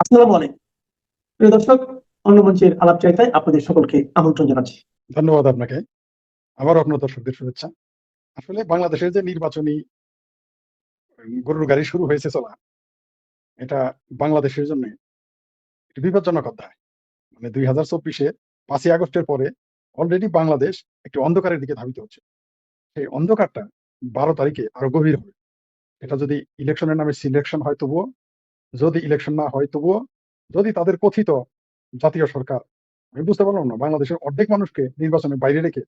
আসসালামু আলাইকুম। প্রিয় দর্শক অন্য মঞ্চের আলাপ চাইতায় আপনাদের সকলকে আমন্ত্রণ জানাচ্ছি। ধন্যবাদ আপনাকে। আবারও আপনার দর্শকদের শুভেচ্ছা। আসলে বাংলাদেশের যে নির্বাচনী গরুর গাড়ি শুরু হয়েছে চলা, এটা বাংলাদেশের জন্য বিপজ্জনক অধ্যায়। মানে দুই হাজার চব্বিশে পাঁচই আগস্টের পরে অলরেডি বাংলাদেশ একটি অন্ধকারের দিকে ধাবিত হচ্ছে। সেই অন্ধকারটা বারো তারিখে আরও গভীর হবে। এটা যদি ইলেকশনের নামে সিলেকশন হয় তবুও যদি ইলেকশন না হয়, তবুও যদি তাদের কথিত জাতীয় সরকার, আমি বুঝতে পারলাম না, বাংলাদেশের অর্ধেক মানুষকে নির্বাচনের বাইরে রেখে,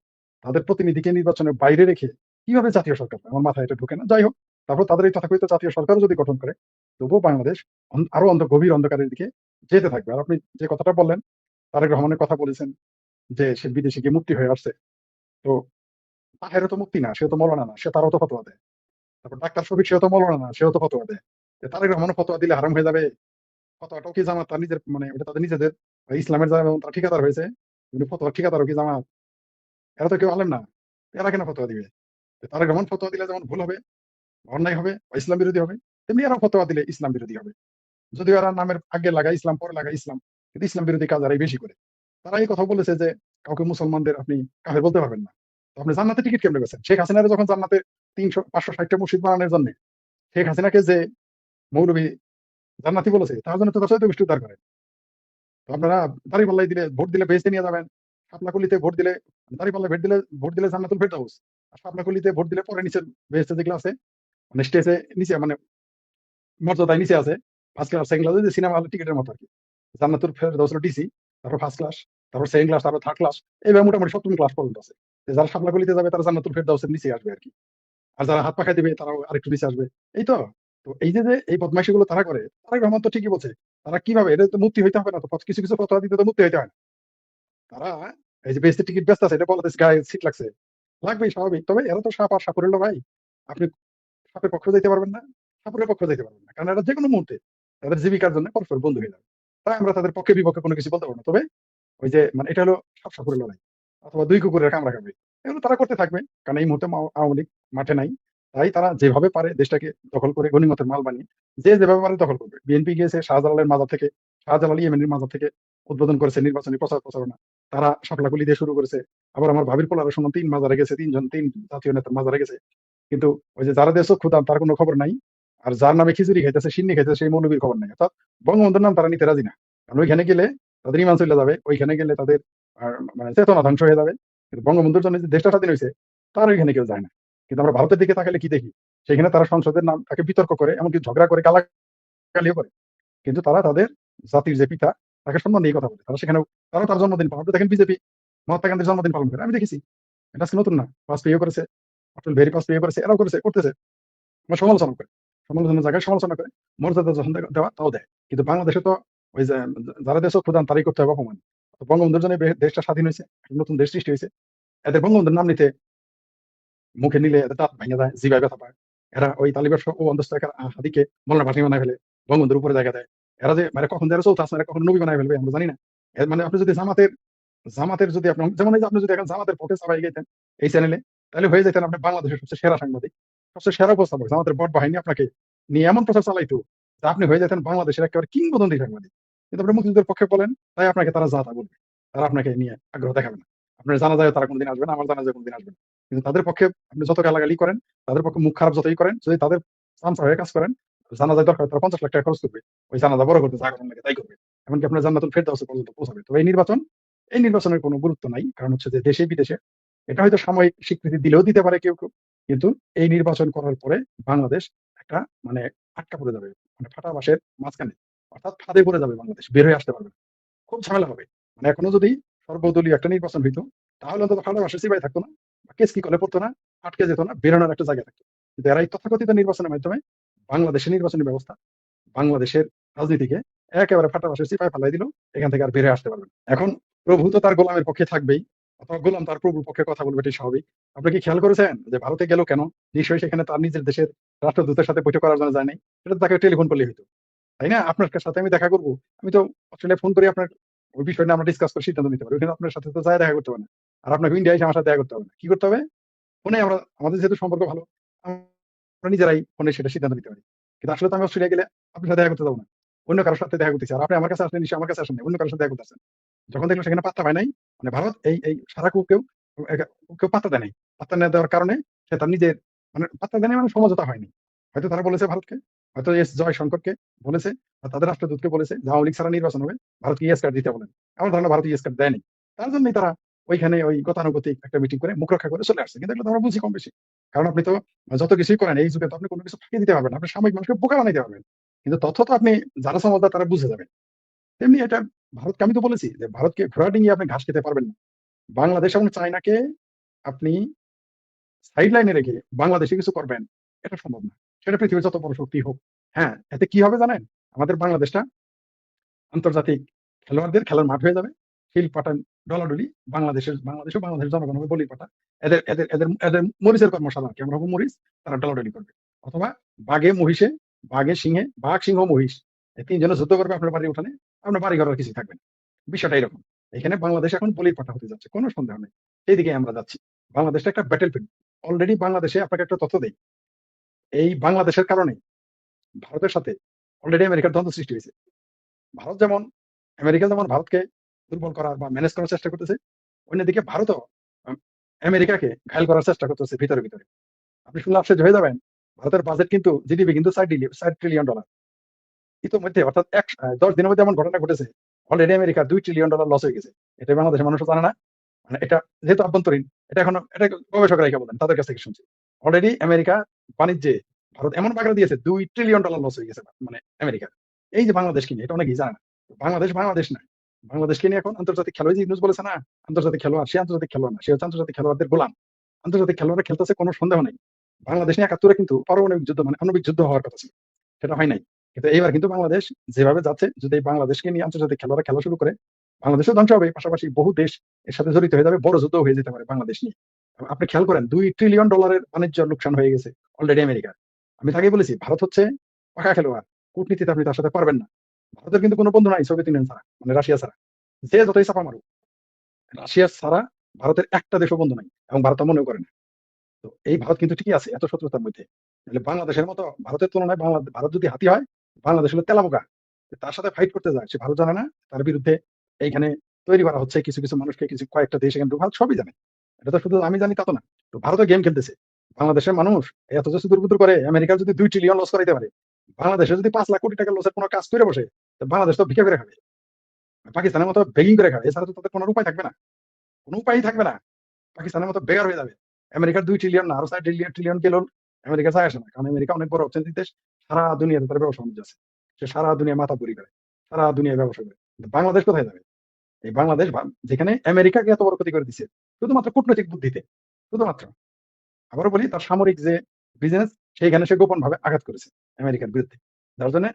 তাদের প্রতিনিধিকে নির্বাচনের বাইরে রেখে কীভাবে জাতীয় সরকার? আমার মাথায় এটা ঢুকে না। যাই হোক, তারপর তাদের এই তথাকথিত জাতীয় সরকারও যদি গঠন করে, তবুও বাংলাদেশ আরও অন্ধ গভীর অন্ধকারের দিকে যেতে থাকবে। আর আপনি যে কথাটা বললেন, তারেক রহমানের কথা বলেছেন যে সে বিদেশে গিয়ে মুক্তি হয়ে আসছে। তো তাহেরও তো মুক্তি না, সেও তো মৌলানা না, সে তারও তো ফতোয়া দেয়। তারপর ডাক্তার শফিক, সেও তো মৌলানা না, সেও তো ফতোয়া দেয়। তারেক রহমানও ফতোয়া দিলে হারাম হয়ে যাবে। ফতোয়াটাও কি জামাত? তার নিজের মানে ওটা তাদের নিজেদের। ইসলামের যারা যেমন তারা ঠিকাদার হয়েছে। কিন্তু ফতোয়ার ঠিকাদারও কি জামাত? এরা তো কেউ আলেম না। এরা কেন ফতোয়া দিবে? তারেক রহমান ফতোয়া দিলে যেমন ভুল হবে, অন্যায় হবে, বা ইসলাম বিরোধী হবে, তেমনি এরা ফতোয়া দিলে ইসলাম বিরোধী হবে। যদিও এরা নামের আগে লাগায় ইসলাম, পরে লাগায় ইসলাম, কিন্তু ইসলাম বিরোধী কাজ এরাই বেশি করে। তারা এই কথা বলেছে যে কাউকে মুসলমানদের আপনি কাফের বলতে পারবেন না। আপনি জান্নাতে টিকিট কেমনে পেয়েছেন শেখ হাসিনারে যখন জান্নাতে তিনশো, পাঁচশো, ষাটটা মসজিদ বানানোর জন্য, শেখ হাসিনাকে যে মৌলবী জান্নাতি বলেছে, তার জন্য তো সাথে বৃষ্টি উদ্ধার করে। আপনারা দাঁড়িপাল্লাই দিলে ভোট দিলে বেঁচে নিয়ে যাবেন, শাপলাকুলিতে ভোট দিলে দাঁড়িপাল্লা ভোট দিলে ভোট দিলে জান্নাতুল ফেরদাউস, আর শাপলাকুলিতে ভোট দিলে পরে নিচে বেহেস্তে যেগুলো আছে মানে স্টেজে নিচে মানে মর্যাদায় নিচে আছে first class second class cinema হলের টিকিটের মতো আর কি। জান্নাতুল ফেরদাউস হলো ডিসি তারপর ফার্স্ট ক্লাস তারপর সেকেন্ড ক্লাস তারপর থার্ড ক্লাস এইভাবে মোটামুটি সপ্তম ক্লাস পর্যন্ত আছে। যারা শাপলাকুলিতে যাবে, তারা জান্নাতুল ফেরদাউসের নিচে আসবে আর কি। আর যারা হাত পাখা দিবে, তারাও আরেকটু নিচে আসবে। এই তো। তো এই যে এই বদমাইশি গুলো তারা করে তারা রহমান তো ঠিকই বলছে, তারা কীভাবে? এটা তো মুক্তি হইতে হবে না তো কিছু কিছু ফতোয়া দিতে তো মুক্তি হইতে হয় না। তারা এই যে বেস্টের টিকিট ব্যস্ত আছে, এটা বলতে গায়ে সিট লাগছে। লাগবেই, স্বাভাবিক। তবে এরা তো সাপ আর সাপুরের ভাই। আপনি সাপের পক্ষ যেতে পারবেন না, সাপুরের পক্ষ যেতে পারবেন না। কারণ এরা যে কোনো মুহূর্তে তাদের জীবিকার জন্য পরস্পর বন্ধু হয়ে যাবে। তাই আমরা তাদের পক্ষে, বিপক্ষে কোনো কিছু বলতে পারব না। তবে ওই যে মানে এটা হলো সাপ সাপুরের লড়াই। অথবা দুই কুকুরের কামড়া খাবে এগুলো তারা করতে থাকবে। কারণ এই মুহূর্তে আওয়ামী লীগ মাঠে নাই। তাই তারা যেভাবে পারে দেশটাকে দখল করে গণিমতের মাল বানিয়ে, যে যেভাবে পারে দখল করবে। বিএনপি গিয়েছে শাহজালালের মাজার থেকে, শাহজালাল ইয়েমেনের মাজার থেকে উদ্বোধন করেছে নির্বাচনী প্রচার প্রচারণা। তারা শাপলাগুলি দিয়ে শুরু করেছে। আবার আমার ভাবির পোলারে শুনলাম তিন মাজারে গেছে, তিনজন, তিন জাতীয় নেতার মাজারে গেছে। কিন্তু ওই যে যারা দেশ ক্ষুদাম তার কোনো খবর নাই। আর যার নামে খিচুড়ি খাইতেছে, সিন্নি খাইতেছে, সেই মৌলবীর খবর নাই। অর্থাৎ বঙ্গবন্ধুর নাম তারা নিতে রাজি না। কারণ ওইখানে গেলে তাদের ইমান চলে যাবে, ওইখানে গেলে তাদের মানে চেতনা ধ্বংস হয়ে যাবে। কিন্তু বঙ্গবন্ধুর জন্য যে দেশটা স্বাধীন হয়েছে, তার ওইখানে কেউ যায় না। কিন্তু আমরা ভারতের দিকে তাকালে কি দেখি? সেখানে তারা সংসদের নাম তাকে বিতর্ক করে, এমনকি ঝগড়া করে, গালাগালিও করে। কিন্তু তারা তাদের জাতির যে পিতা, তাকে সম্মান দিয়ে কথা বলে। তারা সেখানেও, তারা তার জন্মদিন পালন করে। দেখেন বিজেপি, মহাত্মা গান্ধীর জন্মদিন পালন করে। আমি দেখেছি। এটা আজকে নতুন না। পাস পেয়ে করেছে। অটল পাস পেয়ে করেছে। এরাও করেছে, করতেছে। আমরা সমালোচনা করে। সমালোচনার জায়গায় সমালোচনা করে। মর্যাদা যখন দেওয়া, তাও দেয়। কিন্তু বাংলাদেশে তো ওই যে, যারা দেশ প্রধান, তারাই করতে হবে অপমান। বঙ্গবন্ধুর জন্য দেশটা স্বাধীন হয়েছে। নতুন দেশ সৃষ্টি হয়েছে। এদের বঙ্গবন্ধুর নাম নিতে মুখে নিলে দাঁত ভেঙে যায় জিভায় ব্যথা পায় এরা ওই তালিবার ও অন্ধস্থ হাদিকে মলনা বাসনি বানায় ফেলে, বঙ্গবন্ধুর উপরে জায়গা দেয়। এরা যে মানে কখন যারা চৌথা আসলে কখন নবী বানায় ফেলবে, আমরা জানি না। মানে আপনি যদি জামাতের জামাতের যদি আপনি, যেমন আপনি যদি এখন জামাতের পক্ষে সবাই গেতেন এই চ্যানেলে তাহলে হয়ে যেতেন আপনি বাংলাদেশের সবচেয়ে সেরা সাংবাদিক, সবচেয়ে সেরা উপস্থাপক, জামাতের বট বাহিনী আপনাকে নিয়ে এমন প্রচার চালাইতো যে আপনি হয়ে যেতেন বাংলাদেশের একেবারে কিংবদন্তি সাংবাদিক। কিন্তু আপনি মুক্তিযুদ্ধের পক্ষে বলেন, তাই আপনাকে তারা যা তা বলবে, তারা আপনাকে নিয়ে আগ্রহ দেখাবে না। আপনার জানা যায় তারা কোনদিন আসবে না, আমার জানা যায় কোনদিন আসবে না। কিন্তু তাদের পক্ষে আপনি যত গালাগালি করেন, তাদের পক্ষে মুখ খারাপ যতই করেন, যদি তাদের চান্স হয়ে কাজ করেন জানা যায় দরকার তারা পঞ্চাশ লাখ টাকা খরচ করবে। ওই জানাজা বড় করতে জাগরণ লাগে তাই করবে। এমনকি আপনার জান্নাতুল ফেরদাউসে পর্যন্ত পৌঁছাবে। তো এই নির্বাচন, এই নির্বাচনের কোনো গুরুত্ব নাই, কারণ হচ্ছে যে দেশে বিদেশে, এটা হয়তো সাময়িক স্বীকৃতি দিলেও দিতে পারে কেউ কেউ, কিন্তু এই নির্বাচন করার পরে বাংলাদেশ একটা মানে আটকা পড়ে যাবে মানে ফাটা বাসের মাঝখানে। অর্থাৎ ফাঁদে পড়ে যাবে বাংলাদেশ, বের হয়ে আসতে পারবে খুব ঝামেলা হবে। মানে এখনও যদি সর্বদলীয় একটা নির্বাচন হইতো, তাহলে অন্তত ফাটা বাসের সিবাই থাকতো না। কেস কি কলে পড়তো না? আটকে যেত না, বেরোনোর একটা জায়গা থাকতো। কিন্তু এরা এই তথাকথিত নির্বাচনের মাধ্যমে বাংলাদেশের নির্বাচনী ব্যবস্থা, বাংলাদেশের রাজনীতিকে একেবারে ফাটা বাসের সিপাই ফালাই দিল, এখান থেকে আর বের আসতে পারবে। এখন প্রভু তো তার গোলামের পক্ষে থাকবেই, অথবা গোলাম তার প্রভুর পক্ষে কথা বলবে এটি স্বাভাবিক। আপনি কি খেয়াল করেছেন যে ভারতে গেল কেন? নিশ্চয়ই সেখানে তার নিজের দেশের রাষ্ট্রদূতের সাথে বৈঠক করার জন্য যায় নাই। সেটা তাকে টেলিফোন করলে হইতো। তাই না? আপনার সাথে আমি দেখা করব। আমি তো অস্ট্রেলিয়া ফোন করে, আপনার ওই বিষয় নিয়ে আমরা ডিসকাস করে সিদ্ধান্ত নিতে পারি। ওখানে আপনার সাথে তো যায় দেখা করতে না। আর আপনাকে ইন্ডিয়া এসে আমার সাথে দেখা করতে হবে না। কি করতে হবে? ফোনে আমরা, আমাদের যেহেতু সম্পর্ক ভালো, আমরা নিজেরাই ফোনে সেটা সিদ্ধান্ত নিতে পারি। কিন্তু আসলে তো আমি অস্ট্রেলিয়া গেলে আপনার সাথে দেখা করতে যাব না। অন্য কারোর সাথে দেখা করতেছে আর আপনি আমার কাছে আসলেন নিশ্চয়ই আমার কাছে আসেন অন্য কারোর সাথে দেখা করতেছেন যখন দেখল সেখানে পাত্তা পায় নাই মানে ভারত এই এই সারা কেউ কেউ পাত্তা দেয় নাই। পাত্তা না দেওয়ার কারণে সে তার নিজের মানে পাত্তা দেয় মানে সমঝোতা হয়নি হয়তো তারা বলেছে ভারতকে, হয়তো এস জয় শঙ্করকে বলেছে, বা তাদের রাষ্ট্রদূতকে বলেছে, যে আওয়ামী লীগ ছাড়া নির্বাচন হবে, ভারতকে ইয়েস কার্ড দিতে বলেন। আমার ধারণা ভারত ইয়েস কার্ড দেয়নি তার জন্যই তারা ওইখানে ওই গতানুগতিক একটা মিটিং করে মুখ রক্ষা করে চলে আসছে। কিন্তু এগুলো আমরা বুঝি কম বেশি। কারণ আপনি তো যত কিছুই করেন, এই যুগে তো আপনি কোনো কিছু ফাঁকি দিতে পারবেন। আপনি সাময়িক মানুষকে বোকা বানাইতে পারবেন। কিন্তু তথ্য তো আপনি যারা সমঝদার তারা বুঝে যাবেন তেমনি এটা ভারতকে আমি তো বলেছি যে ভারতকে ঘোড়া ডিঙিয়ে আপনি ঘাস খেতে পারবেন না। বাংলাদেশ এবং চায়নাকে আপনি সাইড লাইনে রেখে বাংলাদেশে কিছু করবেন, এটা সম্ভব না। সেটা পৃথিবীর যত বড় শক্তি হোক। হ্যাঁ এতে কি হবে জানেন? আমাদের বাংলাদেশটা আন্তর্জাতিক খেলোয়াড়দের খেলার মাঠ হয়ে যাবে। শিল পাঠান ডলাডলি বাংলাদেশের, বাংলাদেশও বাংলাদেশের জনগণ হবে বলি পাঠা এদের এদের এদের এদের মরিচের কর্মশালা কি, আমরা হব মরিচ, তারা ডলাডলি করবে। অথবা বাঘে, মহিষে, বাঘে, সিংহে, বাঘ, সিংহ, মহিষ, এই তিনজনে যুদ্ধ করবে আপনার বাড়ির উঠানে, আপনার বাড়ি ঘরের কিছু থাকবে না। বিষয়টা এরকম। এখানে বাংলাদেশ এখন বলির পাঠা হতে যাচ্ছে, কোনো সন্দেহ নেই। সেই দিকে আমরা যাচ্ছি। বাংলাদেশটা একটা ব্যাটেল ফিল্ড অলরেডি বাংলাদেশে আপনাকে একটা তথ্য দেই। এই বাংলাদেশের কারণে ভারতের সাথে অলরেডি আমেরিকার দ্বন্দ্ব সৃষ্টি হয়েছে। ভারত যেমন, আমেরিকা যেমন ভারতকে দুর্বল করার বা ম্যানেজ করার চেষ্টা করতেছে। অন্যদিকে ভারতও আমেরিকাকে ঘায়ল করার চেষ্টা করতেছে ভিতরে ভিতরে। আপনি শুনলে আশ্চর্য হয়ে যাবেন, ভারতের বাজেট কিন্তু জিডিপি কিন্তু ষাট ট্রিলিয়ন ডলার ইতিমধ্যে, অর্থাৎ এক, দশ দিনের মধ্যে এমন ঘটনা ঘটেছে অলরেডি আমেরিকা দুই ট্রিলিয়ন ডলার লস হয়ে গেছে। এটা বাংলাদেশের মানুষ জানে না। মানে এটা যেহেতু আভ্যন্তরীণ, এটা এখন, এটা গবেষকরা একে বলেন, তাদের কাছ থেকে শুনছি। অলরেডি আমেরিকা বাণিজ্যে ভারত এমন বাগড়া দিয়েছে, দুই ট্রিলিয়ন ডলার লস হয়ে গেছে মানে আমেরিকা এই যে বাংলাদেশ নিয়ে এটা অনেকেই জানে না। বাংলাদেশ বাংলাদেশ না বাংলাদেশকে নিয়ে এখন আন্তর্জাতিক খেলোয়াড় নিউজ বলেছে না, আন্তর্জাতিক খেলোয়াড়, সে আন্তর্জাতিক খেলোয়াড় না, সে হচ্ছে আন্তর্জাতিক খেলোয়াড়দের গোলাম। আন্তর্জাতিক খেলোয়াড়রা খেলতেছে কোনো সন্দেহ নাই। বাংলাদেশ নিয়ে একাত্তরে কিন্তু পারমাণবিক যুদ্ধ মানে আণবিক যুদ্ধ হওয়ার কথা ছিল। সেটা হয় নাই। কিন্তু এইবার কিন্তু বাংলাদেশ যেভাবে যাচ্ছে, যদি এই বাংলাদেশকে নিয়ে আন্তর্জাতিক খেলোয়াড়রা খেলা শুরু করে, বাংলাদেশও ধ্বংস হবে। পাশাপাশি বহু দেশ এর সাথে জড়িত হয়ে যাবে, বড় যুদ্ধ হয়ে যেতে পারে বাংলাদেশ নিয়ে। আপনি খেয়াল করেন, দুই ট্রিলিয়ন ডলারের বাণিজ্য লোকসান হয়ে গেছে অলরেডি আমেরিকার। আমি তাকে বলেছি, ভারত হচ্ছে পাকা খেলোয়াড়। কূটনীতিতে আপনি তার সাথে পারবেন না। ভারতের কিন্তু কোনো বন্ধু নাই সোভিয়েত ইউনিয়ন ছাড়া মানে রাশিয়া ছাড়া। যে যতই চাপা মারুক, রাশিয়া ছাড়া ভারতের একটা দেশও বন্ধু নাই এবং ভারত মনেও করে না। তো এই ভারত কিন্তু ঠিকই আছে এত শত্রুতার মধ্যে। তাহলে বাংলাদেশের মতো, ভারতের তুলনায় বাংলা ভারত যদি হাতি হয়, বাংলাদেশ হলো তেলাবোকা তার সাথে ফাইট করতে যায়, সে ভারত জানে না, তার বিরুদ্ধে এইখানে তৈরি করা হচ্ছে, কিছু কিছু মানুষকে, কিছু কয়েকটা দেশ এখানে ভারত সবই জানে। এটা তো শুধু আমি জানি তা তো না। তো ভারতও গেম খেলতেছে। বাংলাদেশের মানুষ এত যে দুর্বুদ্র করে আমেরিকার যদি দুই ট্রিলিয়ন লস করাইতে পারে, বাংলাদেশে যদি পাঁচ লাখ কোটি টাকা লসের কোনো কাজ করে বসে বাংলাদেশ তো ভিক্ষা করে খাবে। পাকিস্তানের মতো বেগিং করে খাবে এছাড়া তো তাদের কোনো উপায় থাকবে না। কোনো উপায়ই থাকবে না। পাকিস্তানের মতো বেগার হয়ে যাবে। আমেরিকার দুই ট্রিলিয়ন না, আরও চার ট্রিলিয়ন ট্রিলিয়ন গেল আমেরিকা চায় আসে না। কারণ আমেরিকা অনেক বড় অর্থনৈতিক দেশ, সারা দুনিয়াতে তার ব্যবসা বাণিজ্য আছে। সে সারা দুনিয়া মাথা পুরি করে সারা দুনিয়ায় ব্যবসা করে। বাংলাদেশ কোথায় যাবে? এই বাংলাদেশ যেখানে আমেরিকাকে এত বড় ক্ষতি করে দিচ্ছে শুধুমাত্র কূটনৈতিক বুদ্ধিতে, শুধুমাত্র। আবারও বলি, তার সামরিক যে বিজনেস সেইখানে সে গোপন ভাবে আঘাত করেছে আমেরিকার বিরুদ্ধে। যার জন্য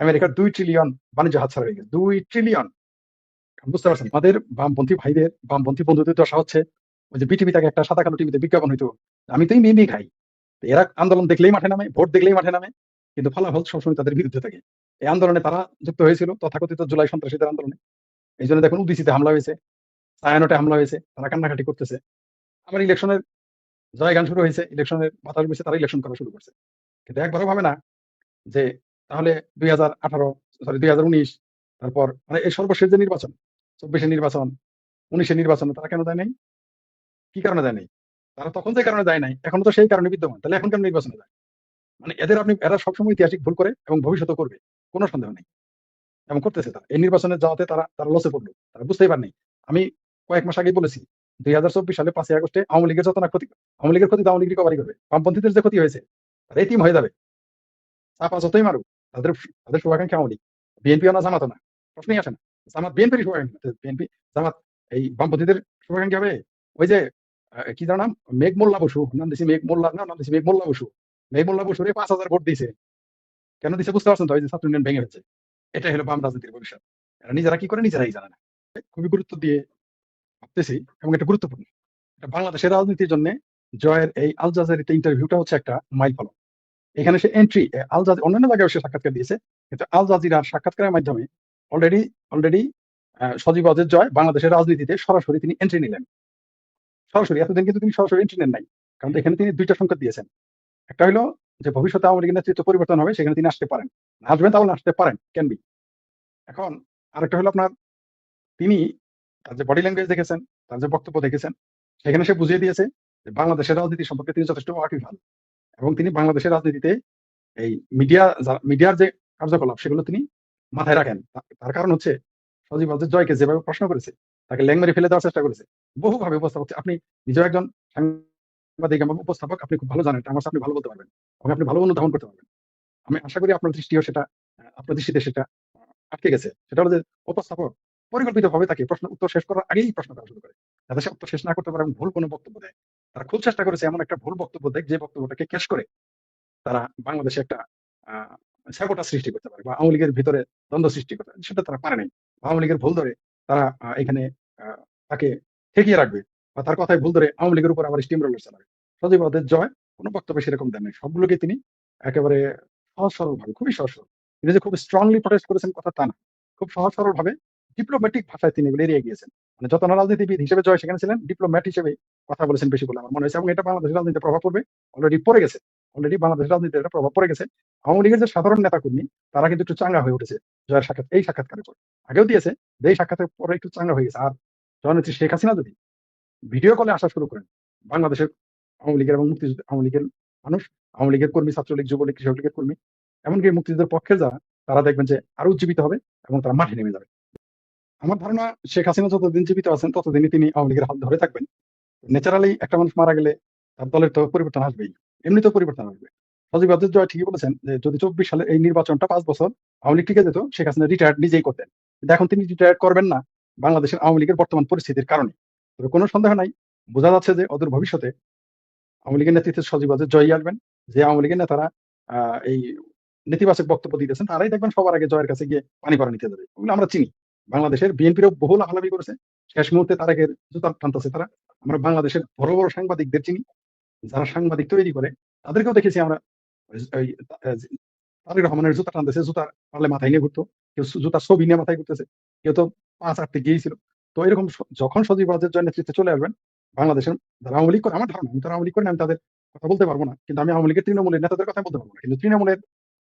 আমেরিকার দুই ট্রিলিয়ন বাণিজ্য হাতছাড়া হয়ে গেছে। দুই ট্রিলিয়ন বুঝতে পারছেন? আমাদের বামপন্থী ভাইদের, বামপন্থী বন্ধুদের দশা হচ্ছে, ওই যে বিটিভি থেকে একটা সাদা কালো টিভিতে বিজ্ঞাপন হইতো। আমি তো মেয়ে খাই। এরা আন্দোলন দেখলেই মাঠে নামে, ভোট দেখলেই মাঠে নামে, কিন্তু ফলাফল সবসময় তাদের বিরুদ্ধে থাকে। এই আন্দোলনে তারা যুক্ত হয়েছিল তথাকথিত জুলাই সন্ত্রাসীদের আন্দোলনে। এই জন্য দেখুন উদিসিতে হামলা হয়েছে, সায়ানটে হামলা হয়েছে, তারা কান্নাকাটি করতেছে। আবার ইলেকশনের জয়গান শুরু হয়েছে, ইলেকশনের বাতাস বসে তারা ইলেকশন করা শুরু করছে। কিন্তু একবারও ভাবে না যে তাহলে দুই হাজার আঠারো সরি দুই হাজার উনিশ, তারপর মানে এই সর্বশেষ যে নির্বাচন, চব্বিশের নির্বাচন, উনিশের নির্বাচন, তারা কেন দেয় নাই? কি কারণে দেয় নাই? তারা তখন যে কারণে দেয় নাই, এখনও তো সেই কারণে বিদ্যমান। তাহলে এখন কেন নির্বাচনে যায়? মানে এদের আপনি, এরা সবসময় ঐতিহাসিক ভুল করে এবং ভবিষ্যতে করবে, কোনো সন্দেহ নেই। এবং করতেছে তারা। এই নির্বাচনে যাওয়াতে তারা তারা লসে পড়ল। তারা বুঝতেই পারেনি। আমি কয়েক মাস আগে বলেছি, দুই হাজার চব্বিশ সালে পাঁচই আগস্টে আওয়ামী লীগের যত না ক্ষতি, আওয়ামী লীগের ক্ষতি তো আওয়ামী লীগ রিকভারি করবে। বামপন্থীদের যে ক্ষতি হয়েছে, তারা এতিম হয়ে যাবে। চাপা যতই মারুক। তাদের তাদের শুভাকাঙ্ক্ষী আওয়ামী না না? প্রশ্নই আসে না। জামাত বিএনপির শুভাকাঙ্ক্ষী বিএনপি জামাত, এই বামপন্থীদের শুভাকাঙ্ক্ষী হবে? ওই যে কি নাম? মেঘ মোল্লা বসু, নাম দিছি মেঘ মোল্লা, না, নাম দিছি মেঘ মোল্লা বসু। মেঘ মোল্লা বসুরে পাঁচ হাজার ভোট দিয়েছে কেন দিছে বুঝতে পারছেন তো? ওই যে ছাত্র ইউনিয়ন ভেঙে হচ্ছে এটাই হলো বাম রাজনীতির ভবিষ্যৎ। এরা নিজেরা কি করে? নিজেরাই জানে না। খুবই গুরুত্ব দিয়ে ভাবতেছি এবং এটা গুরুত্বপূর্ণ। এটা বাংলাদেশের রাজনীতির জন্য জয়ের এই আল ইন্টারভিউটা হচ্ছে একটা মাইল ফলক। এখানে সে এন্ট্রি আল জাজি অন্যান্য জায়গায় সে সাক্ষাৎকার দিয়েছে, কিন্তু আল জাজিরার সাক্ষাৎকারের মাধ্যমে অলরেডি অলরেডি সজীব অজের জয় বাংলাদেশের রাজনীতিতে সরাসরি তিনি এন্ট্রি নিলেন। সরাসরি, এতদিন কিন্তু তিনি সরাসরি এন্ট্রি নেন নাই, কারণ এখানে তিনি দুইটা সংকেত দিয়েছেন। একটা হলো যে ভবিষ্যতে আওয়ামী লীগের নেতৃত্ব পরিবর্তন হবে, সেখানে তিনি আসতে পারেন। আসবেন তাহলে আসতে পারেন ক্যান বি এখন আরেকটা হলো আপনার, তিনি তার যে বডি ল্যাঙ্গুয়েজ দেখেছেন, তার যে বক্তব্য দেখেছেন, সেখানে সে বুঝিয়ে দিয়েছে যে বাংলাদেশের রাজনীতি সম্পর্কে তিনি যথেষ্ট ওয়াকিফাল এবং তিনি বাংলাদেশের রাজনীতিতে এই মিডিয়া মিডিয়ার যে কার্যকলাপ, সেগুলো তিনি মাথায় রাখেন। তার কারণ হচ্ছে সজীব আজের জয়কে যেভাবে প্রশ্ন করেছে, তাকে ল্যাং ফেলে দেওয়ার চেষ্টা করেছে, বহুভাবে উপস্থাপক আপনি নিজেও একজন সাংবাদিক এবং উপস্থাপক, আপনি খুব ভালো জানেন আমার আপনি ভালো বলতে পারবেন এবং আপনি ভালো অনুধাবন করতে পারবেন। আমি আশা করি আপনার দৃষ্টিও সেটা আপনার দৃষ্টিতে সেটা আটকে গেছে। সেটা হলো যে উপস্থাপক পরিকল্পিতভাবে তাকে প্রশ্ন, উত্তর শেষ করার আগেই প্রশ্ন করা শুরু করে, যাতে সে উত্তর শেষ না করতে পারে এবং ভুল কোনো বক্তব্য দেয়। তারা খুব চেষ্টা করেছে এমন একটা ভুল বক্তব্য দেয় যে বক্তব্যটাকে ক্যাশ করে তারা বাংলাদেশে একটা স্যাবোটা সৃষ্টি করতে পারে বা আওয়ামী লীগের ভিতরে দ্বন্দ্ব সৃষ্টি করতে সেটা তারা পারে নাই। আওয়ামী লীগের ভুল ধরে তারা এখানে তাকে ঠেকিয়ে রাখবে বা তার কথায় ভুল ধরে আওয়ামী লীগের উপর আবার স্টিম রোলার চালাবে। সজীব ওয়াজেদ জয়, কোনো বক্তব্য সেরকম দেন নাই। সবগুলোকে তিনি একেবারে সহজ সরল ভাবে খুবই সহজ সরল তিনি যে খুব স্ট্রংলি প্রটেস্ট করেছেন কথা তা না। খুব সহজ সরল ভাবে ডিপ্লোম্যাটিক ভাষায় তিনি এগুলো এড়িয়ে গিয়েছেন। মানে যত রাজনীতিবিদ হিসেবে জয় সেখানে ছিলেন ডিপ্লোম্যাট হিসেবে কথা বলেছেন বেশি বলে আমার মনে হয়েছে। এবং এটা বাংলাদেশের রাজনীতিতে প্রভাব পড়বে। অলরেডি পড়ে গেছে। অলরেডি বাংলাদেশের রাজনীতিতে এটা প্রভাব পড়ে গেছে। আওয়ামী লীগের যে সাধারণ নেতা কর্মী তারা কিন্তু একটু চাঙ্গা হয়ে উঠেছে জয়ের সাক্ষাৎ এই সাক্ষাৎকারের পর। আগেও দিয়েছে, যে এই সাক্ষাতের পরে একটু চাঙ্গা হয়ে গেছে। আর জননেত্রী শেখ হাসিনা যদি ভিডিও কলে আসা শুরু করেন, বাংলাদেশের আওয়ামী লীগের এবং মুক্তিযুদ্ধ আওয়ামী লীগের মানুষ, আওয়ামী লীগের কর্মী, ছাত্রলীগ, যুবলীগ কৃষক লীগের কর্মী, এমনকি মুক্তিযুদ্ধের পক্ষে যারা, তারা দেখবেন যে আরও উজ্জীবিত হবে এবং তারা মাঠে নেমে যাবে। আমার ধারণা, শেখ হাসিনা যতদিন জীবিত আছেন, ততদিনই তিনি আওয়ামী লীগের হাত ধরে থাকবেন। ন্যাচারালি একটা মানুষ মারা গেলে তার দলের তো পরিবর্তন আসবেই, এমনিতেও পরিবর্তন আসবে। সজীব আব্দুল জয় ঠিকই বলেছেন যে, যদি চব্বিশ সালে এই নির্বাচনটা পাঁচ বছর আওয়ামী লীগ টিকে যেত, শেখ হাসিনা রিটায়ার্ড নিজেই করতেন। এখন তিনি রিটায়ার করবেন না, বাংলাদেশের আওয়ামী লীগের বর্তমান পরিস্থিতির কারণে। তবে কোনো সন্দেহ নাই, বোঝা যাচ্ছে যে অদূর ভবিষ্যতে আওয়ামী লীগের নেতৃত্বে সজীব আব্দুল জয়ী আসবেন, যে আওয়ামী লীগের নেতারা এই নেতিবাচক বক্তব্য দিতেছেন, তারাই দেখবেন সবার আগে জয়ের কাছে গিয়ে পানি ভরা নিতে যাবে। ওগুলো আমরা চিনি। বাংলাদেশের বিএনপিরও বহু লাফালাফি করেছে। শেষ মুহূর্তে তারেকের জুতা টানতেছে তারা। আমরা বাংলাদেশের বড় বড় সাংবাদিকদের চিনি, যারা সাংবাদিক তৈরি করে, তাদেরকেও দেখেছি আমরা তারেক রহমানের জুতা টানতেছে জুতার পারলে মাথায় নিয়ে ঘুরতো, কেউ জুতার ছবি নিয়ে মাথায় ঘুরতেছে, কেউ তো পাঁচ আটতে গিয়েছিল তো এরকম যখন সজীব রাজের জয় নেতৃত্বে চলে আসবেন, বাংলাদেশের যারা আওয়ামী লীগ করে, আমার ধারণা, আমি তো আওয়ামী লীগ করি আমি তাদের কথা বলতে পারব না, কিন্তু আমি আওয়ামী লীগের তৃণমূলের নেতাদের কথা বলতে পারব না, কিন্তু তৃণমূলের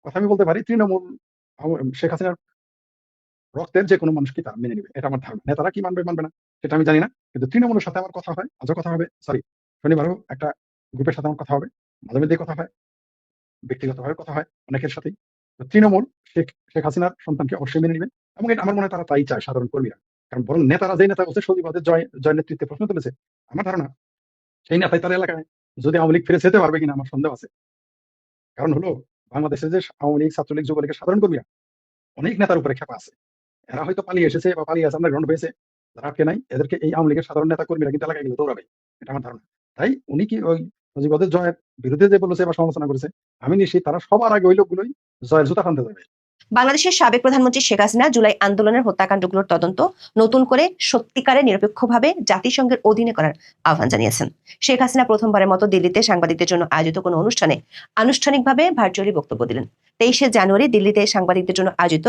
কথা আমি বলতে পারি, তৃণমূল শেখ হাসিনার রক্তের যে কোনো মানুষ কি তারা মেনে নেবে, এটা আমার ধারণা। নেতারা কি মানবে মানবে না, সেটা আমি জানি না। কিন্তু তৃণমূলের সাথে আমার কথা হয় আজও কথা হবে সরি শনিবারও একটা গ্রুপের সাথে আমার কথা হবে, মাঝে মধ্যে কথা হয়, ব্যক্তিগতভাবে কথা হয় অনেকের সাথেই। তৃণমূল, শেখ শেখ হাসিনার সন্তানকে অবশ্যই মেনে নেবেন এবং এটা আমার মনে হয় তারা তাই চায় সাধারণ কর্মীরা। কারণ বরং নেতারা যে নেতা বলছে, সজীবাদের জয় জয় নেতৃত্বে প্রশ্ন তুলেছে, আমার ধারণা সেই নেতাই তার এলাকায়। যদি আওয়ামী লীগ ফিরে যেতে পারবে কিনা আমার সন্দেহ আছে। কারণ হলো বাংলাদেশের যে আওয়ামী লীগ, ছাত্রলীগ, যুবলীগের সাধারণ কর্মীরা, অনেক নেতার উপরে খেপা আছে। এরা হয়তো পালিয়ে এসেছে বা পালিয়ে আছে, আমরা গ্রহণ পেয়েছে। যারা আটকে নাই, এদেরকে এই আওয়ামী লীগের সাধারণ নেতা কর্মীরা কিন্তু এলাকায় গেলে দৌড়াবে এটা আমার ধারণা। তাই উনি কি ওই সজীবাদের জয়ের বিরুদ্ধে যে বলেছে বা সমালোচনা করেছে, আমি নিশ্চিত তারা সবার আগে ওই লোকগুলোই জয়ের জুতা টানতে যাবে। বাংলাদেশের সাবেক প্রধানমন্ত্রী শেখ হাসিনা জুলাই আন্দোলনের হত্যাকাণ্ডগুলোর তদন্ত নতুন করে সত্যিকারে নিরপেক্ষভাবে জাতিসংঘের অধীনে করার আহ্বান জানিয়েছেন। শেখ হাসিনা প্রথমবারের মতো দিল্লিতে সাংবাদিকদের জন্য আয়োজিত কোনো অনুষ্ঠানে আনুষ্ঠানিকভাবে ভার্চুয়ালি বক্তব্য দিলেন। তেইশে জানুয়ারি দিল্লিতে সাংবাদিকদের জন্য আয়োজিত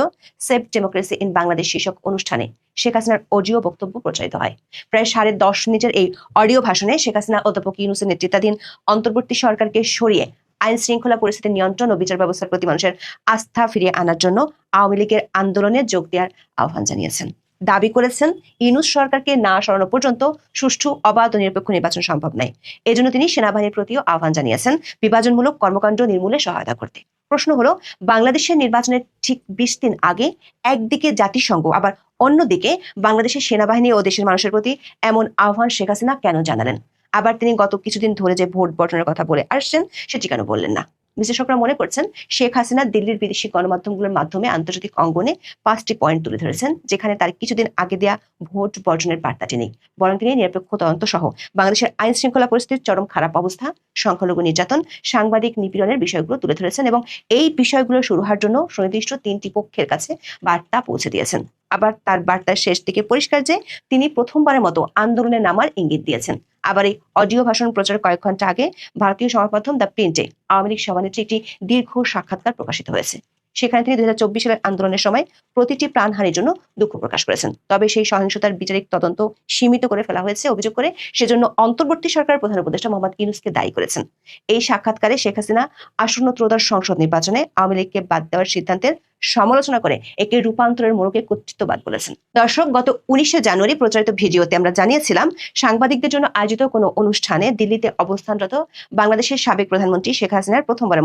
সেভ ডেমোক্রেসি ইন বাংলাদেশ শীর্ষক অনুষ্ঠানে শেখ হাসিনার অডিও বক্তব্য প্রচারিত হয়। প্রায় সাড়ে দশ মিনিটের এই অডিও ভাষণে শেখ হাসিনা অধ্যাপক ইউনুসের নেতৃত্বাধীন অন্তর্বর্তী সরকারকে সরিয়ে আইন শৃঙ্খলা পরিস্থিতি নিয়ন্ত্রণ ও বিচার ব্যবস্থার প্রতি মানুষের আস্থা ফিরিয়ে আনার জন্য আওয়ামী লীগের আন্দোলনে যোগ দেওয়ার আহ্বান জানিয়েছেন। দাবি করেছেন ইনুস সরকারকে না সরানো পর্যন্ত সুষ্ঠু, অবাধ ও নিরপেক্ষ নির্বাচন সম্ভব নয়। এজন্য তিনি সেনাবাহিনীর প্রতিও আহ্বান জানিয়েছেন বিভাজনমূলক কর্মকাণ্ড নির্মূলে সহায়তা করতে। প্রশ্ন হলো, বাংলাদেশের নির্বাচনের ঠিক বিশ দিন আগে একদিকে জাতিসংঘ, আবার অন্যদিকে বাংলাদেশের সেনাবাহিনী ও দেশের মানুষের প্রতি এমন আহ্বান শেখ হাসিনা কেন জানালেন? আবার তিনি গত কিছুদিন ধরে যে ভোট বর্জনের কথা বলে আসছেন, সেটি কেন বললেন না? বিশ্লেষকরা মনে করছেন, শেখ হাসিনা দিল্লির বিদেশি গণমাধ্যমগুলোর মাধ্যমে আন্তর্জাতিক অঙ্গনে পাঁচটি পয়েন্ট তুলে ধরেছেন, যেখানে তার কিছুদিন আগে দেয়া ভোট বর্জনের বার্তাটি নেই। বরং তিনি নিরপেক্ষ তদন্ত সহ বাংলাদেশের আইন শৃঙ্খলা পরিস্থিতির চরম খারাপ অবস্থা, সংখ্যালঘু নির্যাতন, সাংবাদিক নিপীড়নের বিষয়গুলো তুলে ধরেছেন এবং এই বিষয়গুলো শুরু হওয়ার জন্য সুনির্দিষ্ট তিনটি পক্ষের কাছে বার্তা পৌঁছে দিয়েছেন। আবার তার বার্তার শেষ দিকে পরিষ্কার যে তিনি প্রথমবারের মতো আন্দোলনে নামার ইঙ্গিত দিয়েছেন। আবার এই অডিও ভাষণ প্রচার কয়েক ঘণ্টা আগে ভারতীয় সংবাদ দ্য প্রিন্টে আওয়ামী লীগ সভানেত্রী একটি দীর্ঘ সাক্ষাৎকার প্রকাশিত হয়েছে। সেখানে তিনি দুই সালের আন্দোলনের সময় প্রতিটি প্রাণহানির জন্য দুঃখ প্রকাশ করেছেন। তবে সেই সহিংসতার বিচারিক তদন্ত সীমিত করে ফেলা হয়েছে অভিযোগ করে সেজন্য অন্তর্বর্তী সরকার প্রধান উপদেষ্টা মোহাম্মদ ইউনুসকে দায়ী করেছেন। এই সাক্ষাৎকারে শেখ হাসিনা আসন্ন ত্রয়োদশ সংসদ নির্বাচনে আওয়ামী লীগকে বাদ দেওয়ার সিদ্ধান্তের সমালোচনা করে একে রূপান্তরের মোড়কে কর্তৃত্ববাদ বলেছেন। দর্শক, গত উনিশে জানুয়ারি প্রচারিত ভিডিওতে আমরা জানিয়েছিলাম, সাংবাদিকদের জন্য আয়োজিত কোনো অনুষ্ঠানে দিল্লিতে অবস্থানরত বাংলাদেশের সাবেক প্রধানমন্ত্রী শেখ হাসিনার প্রথমবার